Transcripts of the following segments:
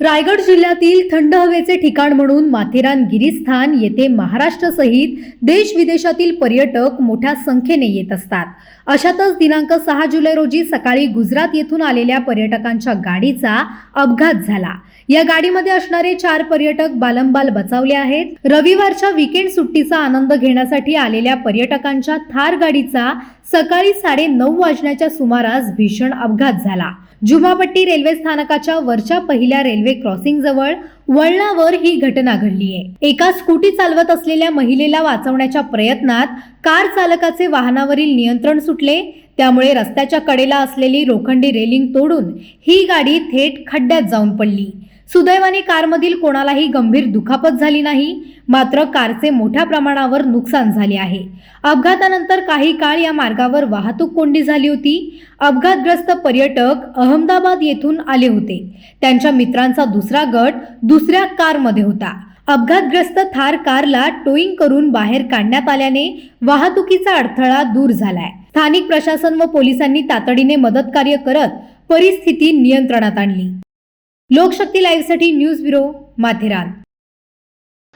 रायगड जिल्ह्यातील थंड हवेचे ठिकाण म्हणून माथेरान गिरीस्थान येथे महाराष्ट्रासहित देश विदेशातील पर्यटक मोठ्या संख्येने येत असतात. अशातच दिनांक सहा जुलै रोजी सकाळी गुजरात येथून आलेल्या पर्यटकांच्या गाडीचा अपघात झाला. या गाडीमध्ये असणारे चार पर्यटक बालंबाल बचावले आहेत. रविवारच्या विकेंड सुट्टीचा आनंद घेण्यासाठी आलेल्या पर्यटकांच्या थार गाडीचा सकाळी साडे नऊ वाजण्याच्या सुमारास भीषण अपघात झाला. जुमापट्टी रेल्वे स्थानकाच्या वरच्या पहिल्या रेल्वे क्रॉसिंग जवळ वळणावर ही घटना घडली आहे एका स्कूटी चालवत असलेल्या महिलेला वाचवण्याच्या प्रयत्नात कार चालकाचे वाहनावरील नियंत्रण सुटले. त्यामुळे रस्त्याच्या कडेला असलेली लोखंडी रेलिंग तोडून ही गाडी थेट खड्ड्यात जाऊन पडली. सुदैवाने कारमधील कोणालाही गंभीर दुखापत झाली नाही मात्र कारचे मोठ्या प्रमाणावर नुकसान झाले आहे. अपघातानंतर काही काळ या मार्गावर वाहतूक कोंडी झाली होती. अपघातग्रस्त पर्यटक अहमदाबाद येथून आले होते. त्यांच्या मित्रांचा दुसरा गट दुसऱ्या कारमध्ये होता. अपघातग्रस्त थार कारला टोईंग करून बाहेर काढण्यात आल्याने वाहतुकीचा अडथळा दूर झालाय. स्थानिक प्रशासन व पोलिसांनी तातडीने मदतकार्य करत परिस्थिती नियंत्रणात आणली. लोकशक्ती लाईव्हसाठी न्यूज ब्युरो माथेरान.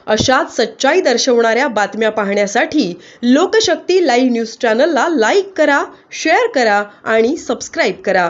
अशाच सच्चाई दर्शवणाऱ्या बातम्या पाहण्यासाठी लोकशक्ती लाईव्ह न्यूज चॅनलला लाईक करा शेअर करा आणि सबस्क्राईब करा.